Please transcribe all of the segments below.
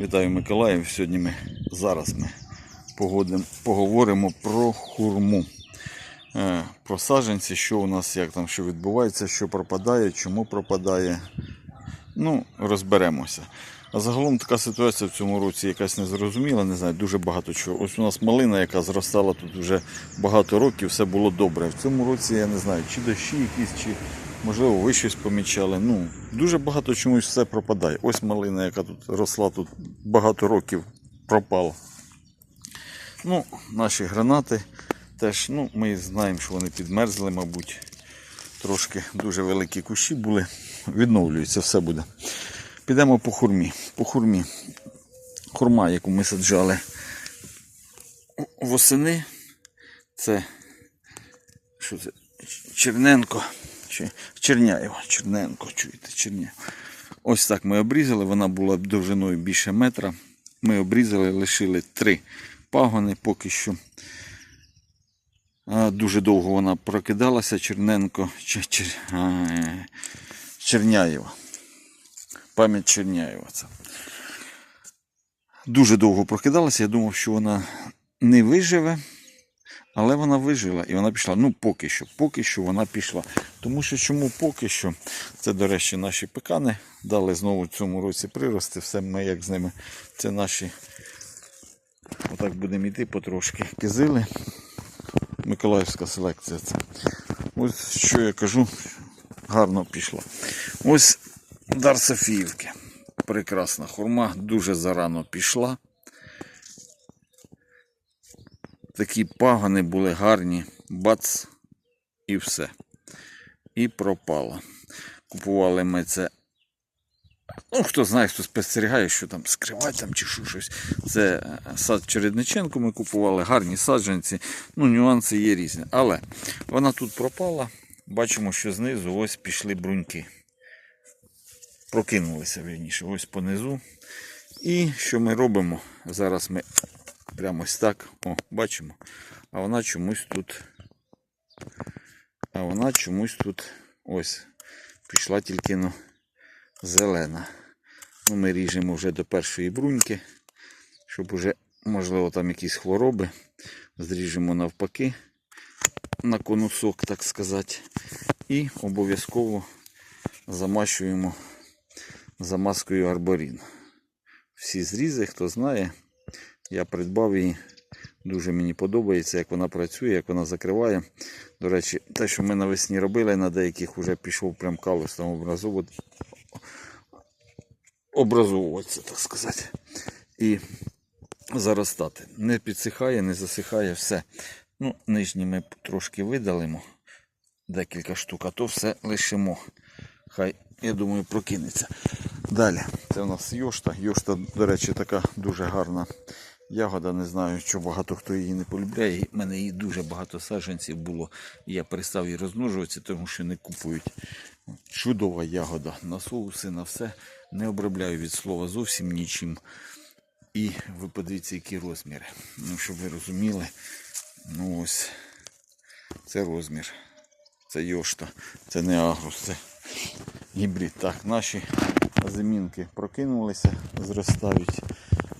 Вітаю Миколаїв. Сьогодні ми зараз ми погодим, поговоримо про хурму. Е, Про саджанці, що у нас, як там що відбувається, що пропадає, чому пропадає. Ну, розберемося. А загалом така ситуація в цьому році якась незрозуміла, не знаю, дуже багато чого. Ось у нас малина, яка зростала тут вже багато років, все було добре. В цьому році я не знаю, чи дощі якісь, чи можливо ви щось помічали. Ну, дуже багато чомусь все пропадає. Ось малина, яка тут росла тут багато років, пропала. Ну, наші гранати теж, ну, ми знаємо, що вони підмерзли, мабуть. Трошки дуже великі кущі були. Відновлюється, все буде. Підемо по хурмі. По хурмі. Хурма, яку ми саджали восени. Це що це? Черненко. Чи Черняєва. Черненко, чуєте, Черняєва. Ось так ми обрізали. Вона була довжиною більше метра. Ми обрізали, лишили три пагони поки що. Дуже довго вона прокидалася. Черненко. Чер, чер, а, Черняєва. Пам'ять Черняєва. Це. Дуже довго прокидалася. Я думав, що вона не виживе. Але вона вижила і вона пішла. Ну, поки що, поки що вона пішла. Тому що чому поки що? Це, до речі, наші пекани дали знову в цьому році прирости. Все ми як з ними. Це наші. Отак будемо йти потрошки. Кизили. Миколаївська селекція. Це. Ось що я кажу, гарно пішла. Ось дар Софіївки. Прекрасна хурма, дуже зарано пішла. Такі пагони були гарні, бац, і все. І пропало. Купували ми це. Ну, хто знає, хто спостерігає, що там скривать там чи що щось. Це е, сад Чередниченко ми купували, гарні саджанці. Ну, нюанси є різні. Але вона тут пропала. Бачимо, що знизу ось пішли бруньки. Прокинулися вірніше, ось понизу. І що ми робимо? Зараз ми прямо ось так. О, бачимо. А вона чомусь тут. А вона чомусь тут ось пішла тільки ну, зелена. Ну, ми ріжемо вже до першої бруньки, щоб уже, можливо, там якісь хвороби. Зріжемо навпаки на конусок, так сказати. І обов'язково замащуємо замазкою арборін. Всі зрізи, хто знає, я придбав її. Дуже мені подобається, як вона працює, як вона закриває. До речі, те, що ми навесні робили, на деяких вже пішов прям калус там образовувати, образовуватися, так сказати. І заростати. Не підсихає, не засихає, все. Ну, нижні ми трошки видалимо декілька штук, а то все лишимо. Хай, я думаю, прокинеться. Далі, це у нас йошта. Йошта, до речі, така дуже гарна ягода. Не знаю, що багато хто її не полюбляє. У мене її дуже багато саджанців було. Я перестав її розмножуватися, тому що не купують. Чудова ягода. На соуси, на все. Не обробляю від слова зовсім нічим. І ви подивіться, які розміри. Ну, щоб ви розуміли, ну ось це розмір. Це йошта, це не агрус, це гібрид. Так, наші замінки прокинулися, зростають.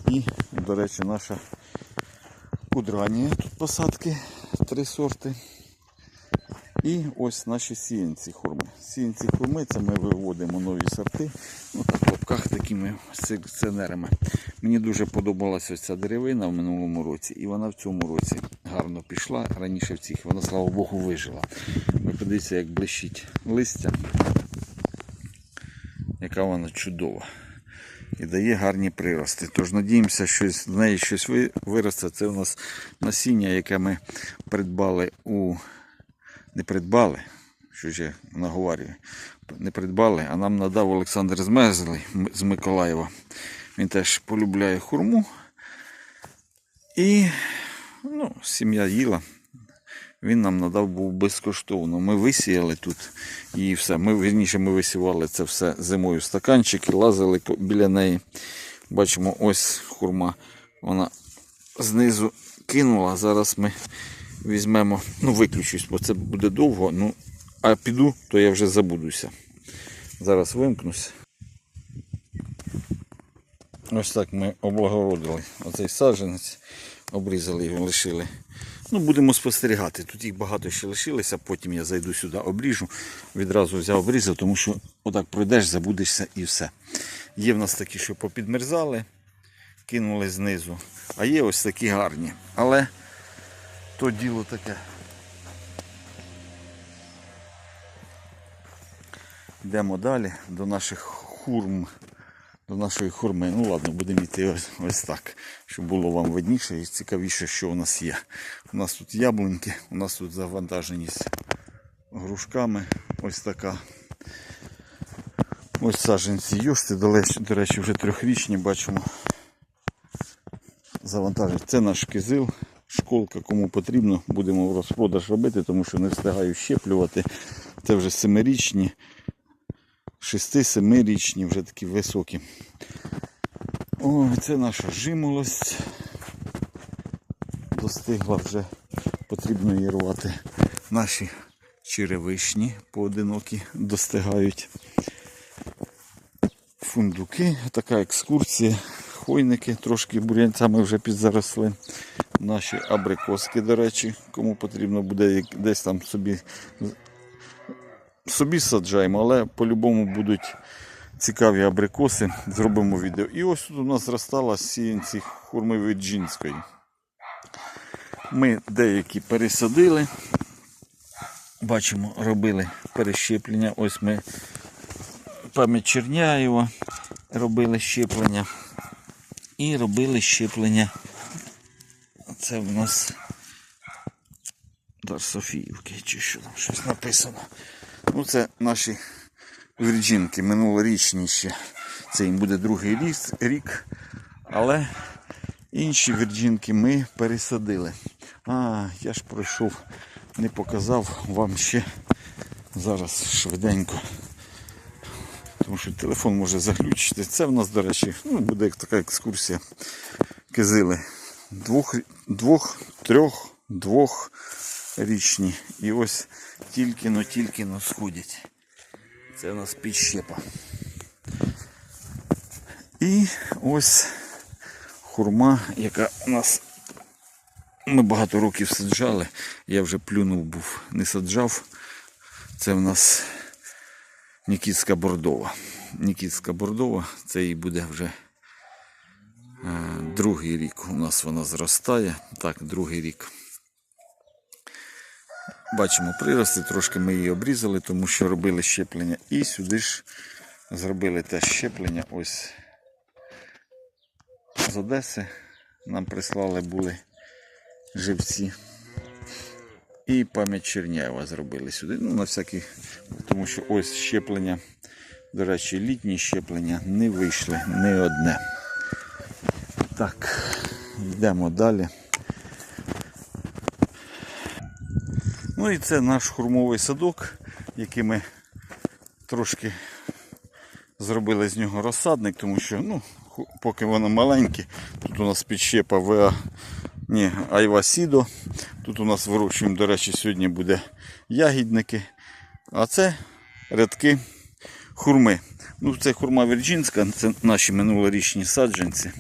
І, до речі, наша кудранія тут посадки, три сорти. І ось наші сіянці хурми. Сіянці хурми це ми виводимо нові сорти. Ну, в лапках такими селекціонерами. Мені дуже подобалася ось ця деревина в минулому році, і вона в цьому році гарно пішла. Раніше в цих вона, слава Богу, вижила. Ви подивіться, як блищить листя, яка вона чудова. І дає гарні прирости. Тож надіємося, що з неї щось виросте. Це у нас насіння, яке ми придбали у. Не придбали, що ж я наговорюю. Не придбали, а нам надав Олександр Змезлий з Миколаєва. Він теж полюбляє хурму. І ну, сім'я їла. Він нам надав був безкоштовно. Ми висіяли тут і все. Ми вірніше ми висівали це все зимою стаканчики, лазили біля неї. Бачимо, ось хурма. Вона знизу кинула. Зараз ми візьмемо, ну виключусь, бо це буде довго. Ну, а піду, то я вже забудуся. Зараз вимкнусь. Ось так ми облагородили оцей саджанець, обрізали його, лишили. Ну, будемо спостерігати. Тут їх багато ще лишилося, потім я зайду сюди, обріжу. Відразу взяв обрізав, тому що отак пройдеш, забудешся і все. Є в нас такі, що попідмерзали, кинули знизу. А є ось такі гарні. Але то діло таке. Йдемо далі до наших хурм, до нашої хурми. Ну ладно, будемо йти ось, ось так, щоб було вам видніше і цікавіше, що у нас є. У нас тут яблуньки, у нас тут завантаженість грушками. Ось така. Ось саджанці юшти, до речі, вже трьохрічні бачимо. Завантажить. Це наш кизил, школка, кому потрібно, будемо розпродаж робити, тому що не встигаю щеплювати. Це вже семирічні, шести-семирічні, вже такі високі. О, це наша жимолость. Достигла вже, потрібно її рвати. Наші черевишні поодинокі достигають. Фундуки, така екскурсія. Хвойники трошки бур'янцями вже підзаросли. Наші абрикоски, до речі, кому потрібно буде десь там собі собі саджаємо, але по-любому будуть цікаві абрикоси. Зробимо відео. І ось тут у нас зростала сіянці хурми Virginської. Ми деякі пересадили. Бачимо, робили перещеплення. Ось ми пам'ять Черняєва робили щеплення. І робили щеплення. Це в нас Дар Софіївки, чи що там щось написано. Ну, це наші вірджинки минулорічні ще. Це їм буде другий рік. Але інші вірджинки ми пересадили. А, я ж пройшов, не показав вам ще зараз швиденько. Тому що телефон може заглючити. Це в нас, до речі, ну, буде така екскурсія. Кизили. Двох, двох, трьох, двох річні. І ось тільки-но, тільки-но сходять. Це у нас підщепа. І ось хурма, яка у нас ми багато років саджали. Я вже плюнув був, не саджав. Це в нас Нікітська бордова. Нікітська бордова, це їй буде вже е, другий рік. У нас вона зростає. Так, другий рік. Бачимо прирости, трошки ми її обрізали, тому що робили щеплення. І сюди ж зробили теж щеплення. Ось з Одеси нам прислали були живці. І пам'ять Черняєва зробили сюди. Ну, на всякий, тому що ось щеплення, до речі, літні щеплення не вийшли не одне. Так, йдемо далі. Ну і це наш хурмовий садок, який ми трошки зробили з нього розсадник, тому що ну, поки воно маленьке, тут у нас підщепа ВА, ні, Айва Сідо. Тут у нас вирощуємо, до речі, сьогодні буде ягідники. А це рядки хурми. Ну, це хурма вірджинська, це наші минулорічні саджанці,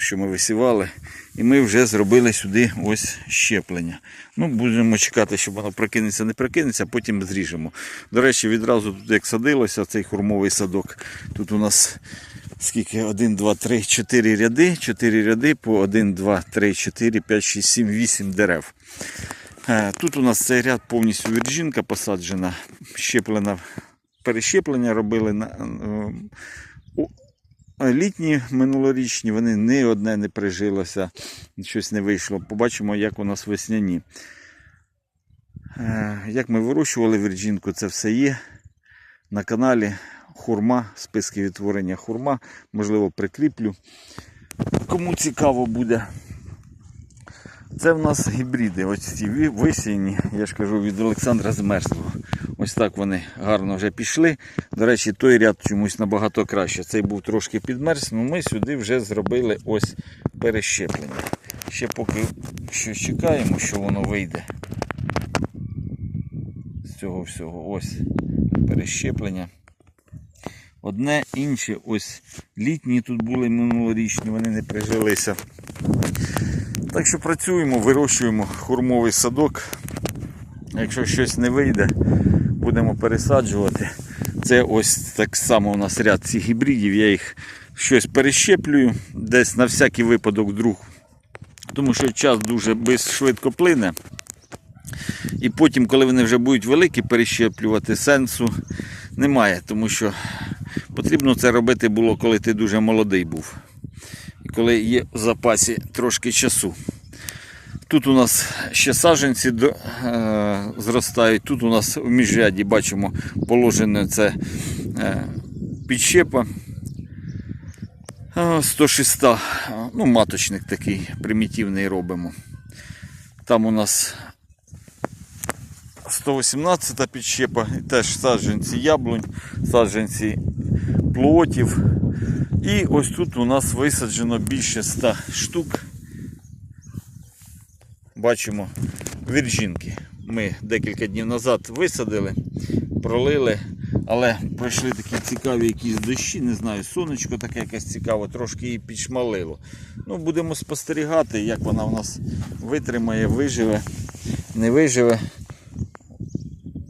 що ми висівали. І ми вже зробили сюди ось щеплення. Ну, будемо чекати, щоб воно прокинеться, не прокинеться, а потім зріжемо. До речі, відразу тут як садилося цей хурмовий садок. Тут у нас скільки? 1, 2, 3, 4 ряди. 4 ряди по 1, 2, 3, 4, 5, 6, 7, 8 дерев. Е, Тут у нас цей ряд повністю вірджинка посаджена, щеплена, перещеплення робили на е, літні минулорічні, вони ні одне не прижилося, щось не вийшло. Побачимо, як у нас весняні. Е, Як ми вирощували вірджинку, це все є. На каналі хурма, списки відтворення хурма. Можливо, прикріплю. Кому цікаво буде. Це в нас гібриди. Ось ці висіяні, я ж кажу, від Олександра Змерзлого. Ось так вони гарно вже пішли. До речі, той ряд чомусь набагато краще. Цей був трошки підмерз, але ми сюди вже зробили ось перещеплення. Ще поки що чекаємо, що воно вийде. З цього всього. Ось перещеплення. одне, інше. Ось літні тут були минулорічні, вони не прижилися. Так що працюємо, вирощуємо хурмовий садок. Якщо щось не вийде, будемо пересаджувати. Це ось так само у нас ряд цих гібридів. Я їх щось перещеплюю, десь на всякий випадок друг. Тому що час дуже швидко плине. І потім, коли вони вже будуть великі, перещеплювати сенсу немає, тому що потрібно це робити було, коли ти дуже молодий був. І коли є в запасі трошки часу. Тут у нас ще саджанці до- е, зростають. Тут у нас в міжряді бачимо положене це е, підщепа. Е, 106, е, ну, маточник такий примітивний робимо. Там у нас 118 підщепа, теж саджанці яблунь, саджанці плотів. І ось тут у нас висаджено більше 100 штук. Бачимо вірджинки. Ми декілька днів назад висадили, пролили, але пройшли такі цікаві якісь дощі, не знаю, сонечко таке якесь цікаве, трошки її підшмалило. Ну, будемо спостерігати, як вона у нас витримає, виживе, не виживе.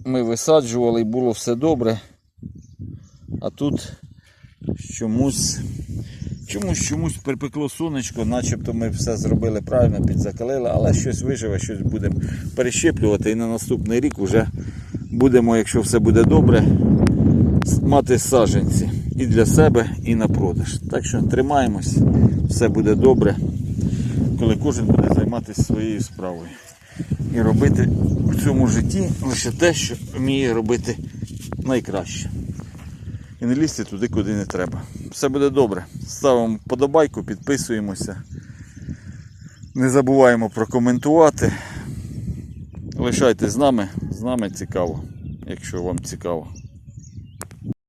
Ми висаджували і було все добре. А тут чомусь Чомусь чомусь припекло сонечко, начебто ми все зробили правильно, підзакалили, але щось виживе, щось будемо перещеплювати. І на наступний рік вже будемо, якщо все буде добре, мати саджанці і для себе, і на продаж. Так що тримаємось, все буде добре, коли кожен буде займатися своєю справою. І робити в цьому житті лише те, що вміє робити найкраще і не лізти туди, куди не треба. Все буде добре. Ставимо подобайку, підписуємося. Не забуваємо прокоментувати. Лишайтесь з нами, з нами цікаво, якщо вам цікаво.